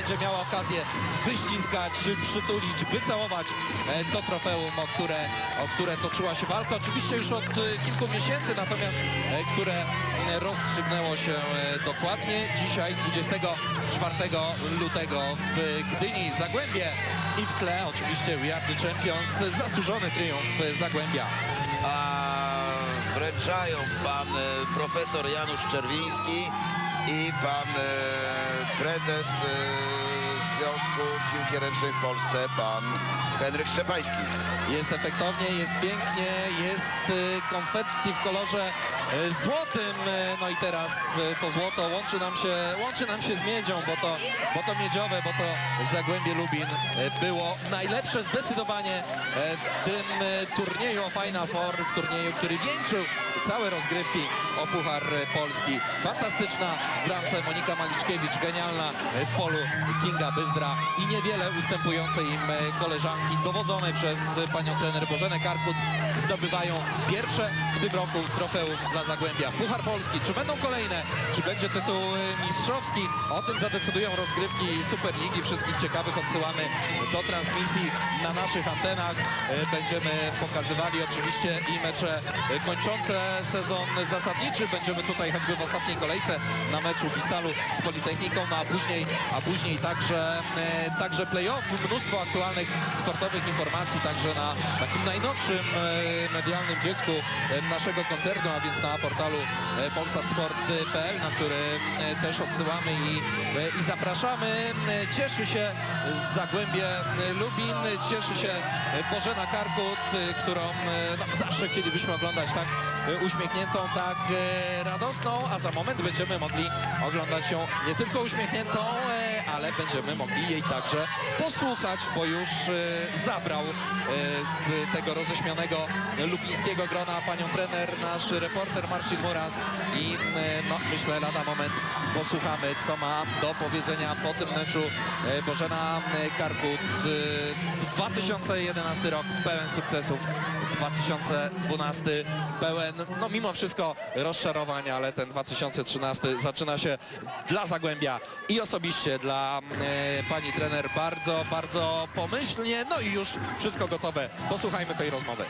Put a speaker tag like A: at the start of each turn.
A: będzie miała okazję wyściskać, przytulić, wycałować e, to trofeum, o które, o które toczyła się walka. Oczywiście już od e, kilku miesięcy, natomiast e, które rozstrzygnęło się dokładnie dzisiaj, 24 lutego w Gdyni, Zagłębie i w tle oczywiście We Are The Champions, zasłużony triumf Zagłębia.
B: a wręczają pan profesor Janusz Czerwiński i pan e, prezes e, Związku Piłki Ręcznej w Polsce, pan Henryk Szczepański.
A: Jest efektownie, jest pięknie, jest y, konfetti w kolorze y, złotym. y, No i teraz to złoto łączy nam się, łączy nam się z miedzią, bo to, bo to miedziowe, bo to Zagłębie Lubin było najlepsze zdecydowanie w tym turnieju o Final Four, w turnieju, który wieńczył całe rozgrywki o Puchar Polski. Fantastyczna w bramce Monika Maliczkiewicz, genialna w polu Kinga Byzdra i niewiele ustępujące im y, koleżanki dowodzone przez y, panią trener Bożenę Karkut zdobywają pierwsze w tym roku trofeum dla Zagłębia. Puchar Polski, czy będą kolejne, czy będzie tytuł y, mistrzowski? O tym zadecydują rozgrywki Superligi. Wszystkich ciekawych odsyłamy do transmisji na naszych antenach. Będziemy pokazywali oczywiście i mecze kończące sezon zasadniczy. Będziemy tutaj choćby w ostatniej kolejce na meczu Pistalu z Politechniką, no a później, a później także, e, także play-off. Mnóstwo aktualnych sportowych informacji także na takim najnowszym e, medialnym dziecku e, naszego koncernu, a więc na portalu e, polsatsport.pl, na który e, też odsyłamy i, e, i zapraszamy. E, Cieszy się Zagłębie e, Lubin, cieszy się e, Bożena Karkut, e, którą e, no, zawsze chcielibyśmy oglądać tak e, uśmiechniętą, tak e, radosną, a za moment będziemy mogli oglądać ją nie tylko uśmiechniętą, e, ale będziemy mogli jej także posłuchać, bo już e, zabrał e, z tego roześmianego lubińskiego grona panią trener, nasz reporter Marcin Muras i no, myślę lada moment posłuchamy, co ma do powiedzenia po tym meczu Bożena Karkut. E, 2011 rok pełen sukcesów, 2012 pełen, no mimo wszystko rozczarowań, ale ten 2013 zaczyna się dla Zagłębia i osobiście dla e, pani trener bardzo, bardzo pomyślnie, no i już wszystko gotowe. Posłuchajmy tej rozmowy.